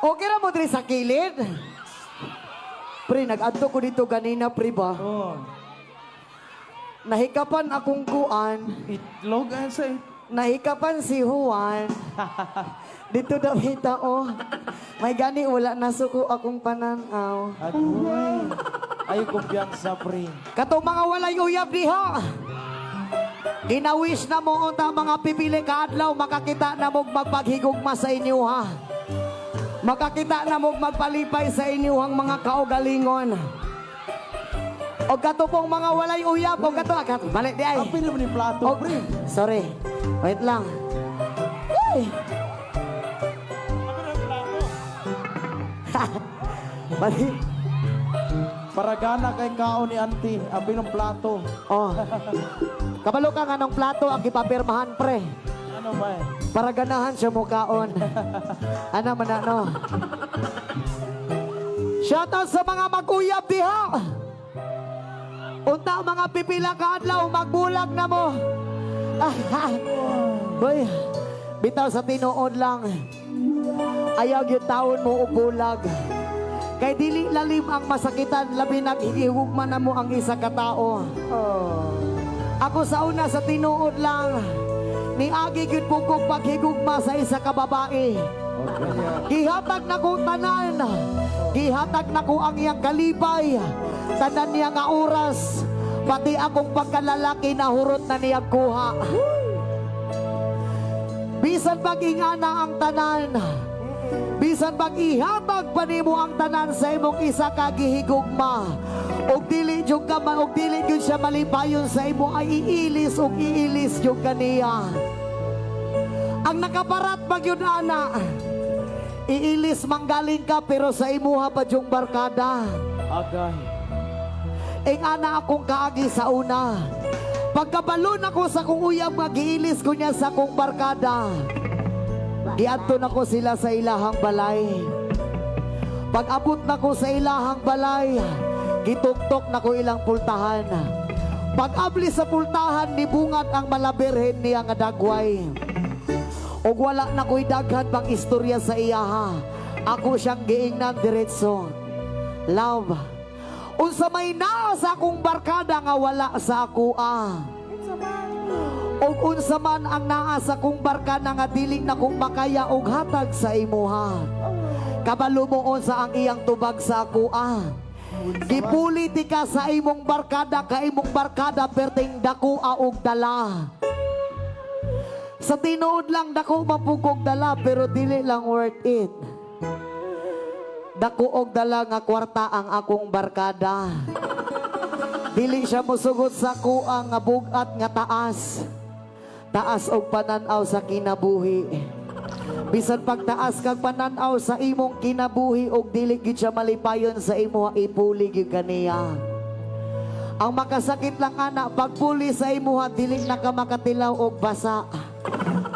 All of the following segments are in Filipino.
Okay ra mo diri sa kilid. Pre, nag-adto ko dito ganina, pre ba? Oh. Nahikapan akong kuan. Itlog ang sa Nahikapan si Juan. Dito daw kita, oh. May gani, wala nasuko akong pananaw. Agoy. Ay, kumpiyansa, pre. Kato mga walay uyab diha. Ginawish na mo unta mga pipili ka adlaw makakita na mo magpaghigugma sa inyo ha. Makakita na mo magpalipay sa inyong mga kaugalingon. O kato pong mga walay uyab, o kato, kato, balik di ay. Ang pili mo ni plato, Oh, pre. sorry. Wait lang. Uy! Balik. Para gana kay kao ni auntie. Ang pinong plato. Oh. Kabalo ka nga ng plato ang ipapirmahan pre. Ano ba eh? Para ganahan siya mukaon. ano man ano? Shoutout sa mga maguyab diha. Unta mga pipila ka adlaw magbulag na mo. Hoy, bitaw sa tinuod lang. Ayaw yung taon mo ubulag. Kay dili lalim ang masakitan, labi naghihugma na mo ang isa ka tao. Ako sa una sa tinuod lang, ni agi gyud po kong paghigugma sa isa ka babae. Gihatag na ko tanan. Gihatag na ko ang iyang kalibay. Tanan niya nga oras. Pati akong pagkalalaki na hurot na niya kuha. Bisan pag ingana ang tanan. Bisan pag ihatag pa nimo ang tanan sa imong isa ka gihigugma. Og dili jud ka ma og dili jud siya malipayon sa imo ay iilis og iilis jud kaniya. Ang nakaparat pag yun ana. Iilis manggaling ka pero sa imuha pa jung barkada. Agay. Ing ana akong kaagi sa una. Pagkabalon ako sa kong uyab nga giilis ko niya sa kong barkada. Giadto na ko sila sa ilahang balay. Pag abot na ko sa ilahang balay, gituktok na ko ilang pultahan. Pag abli sa pultahan, nibungat ang malabirhen niya nga dagway. Og wala na ko'y daghan pang istorya sa iyaha. Ako siyang giingnan diretso. Love, unsa may naa sa akong barkada nga wala sa ako ah. Og unsa man ang naa sa kong barkada nga dili na kong makaya og hatag sa imuha. Kabalo mo unsa ang iyang tubag sa ako ah. Gipuli ti ka sa imong barkada ka imong barkada perting dako og dala. Sa tinuod lang dako mapugog dala pero dili lang worth it. Dako og dala nga kwarta ang akong barkada. Dili siya mosugot sa kuang nga bugat nga taas. Taas og pananaw sa kinabuhi. Bisan pagtaas kag pananaw sa imong kinabuhi og dili gid siya malipayon sa imo ipuli gyud kaniya. Ang makasakit lang ana pagpuli sa imuha dili na ka makatilaw og basa.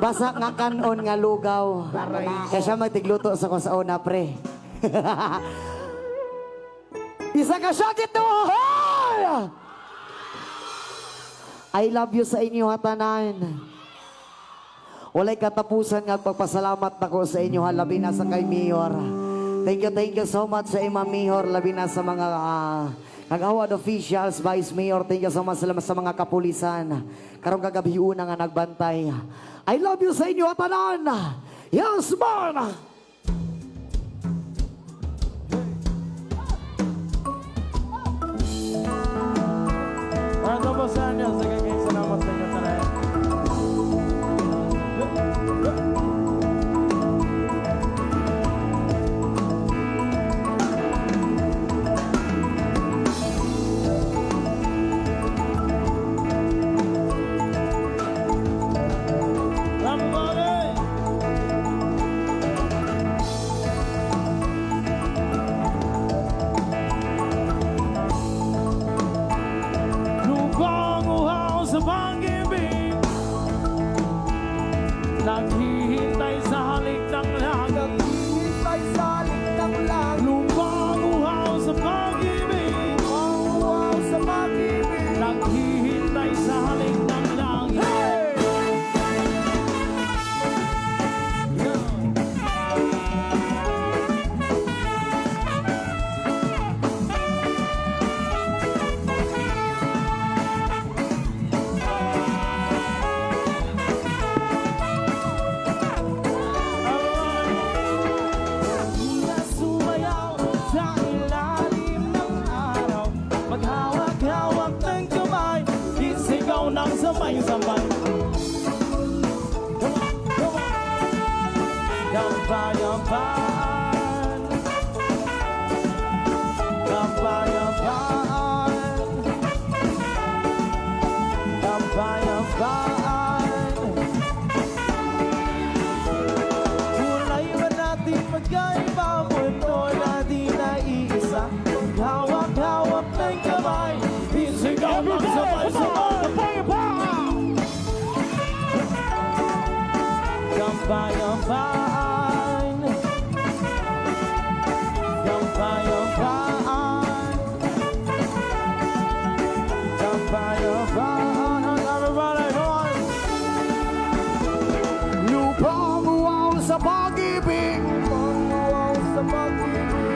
Basa nga kanon nga lugaw. Kaya siya magtigluto sa ko sa una pre. Isa ka sakit no. Hoy! I love you sa inyo hatanan. Walay katapusan nga pagpasalamat nako sa inyo halabi na sa kay Mayor. Thank you, thank you so much sa Ima Mayor, labi na sa mga uh, kagawad officials, Vice Mayor, thank you so much salamat sa mga kapulisan. Karong kagabi una nga nagbantay. I love you sa inyo hatanan. Yes, man!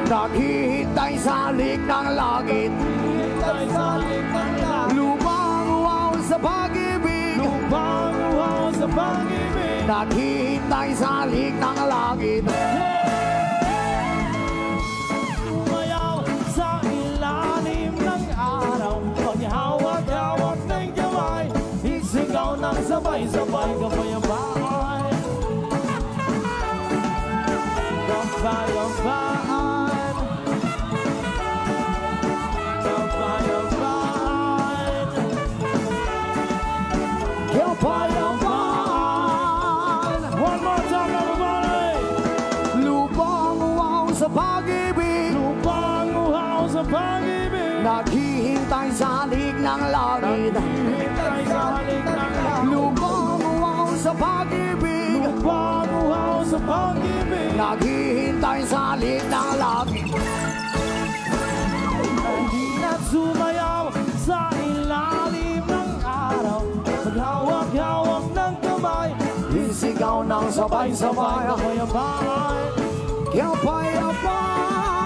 Naghihintay sa lig ng langit. Hintay sa pag-ibig. Lupang uhaw sa pag-ibig. Naghihintay sa lig ng langit. Sumayaw sa pag-ibig. Naghihintay sa lig ng langit. Hintay sa halik ng langit. Lupang wow sa pag-ibig. Lupang uhaw sa pag-ibig. Naghihintay sa lig ng langit. Hindi na sumayaw sa ilalim ng araw. Maghawak-hawak ng kamay. Isigaw ng sabay-sabay. Kapayapaan Kapayapaan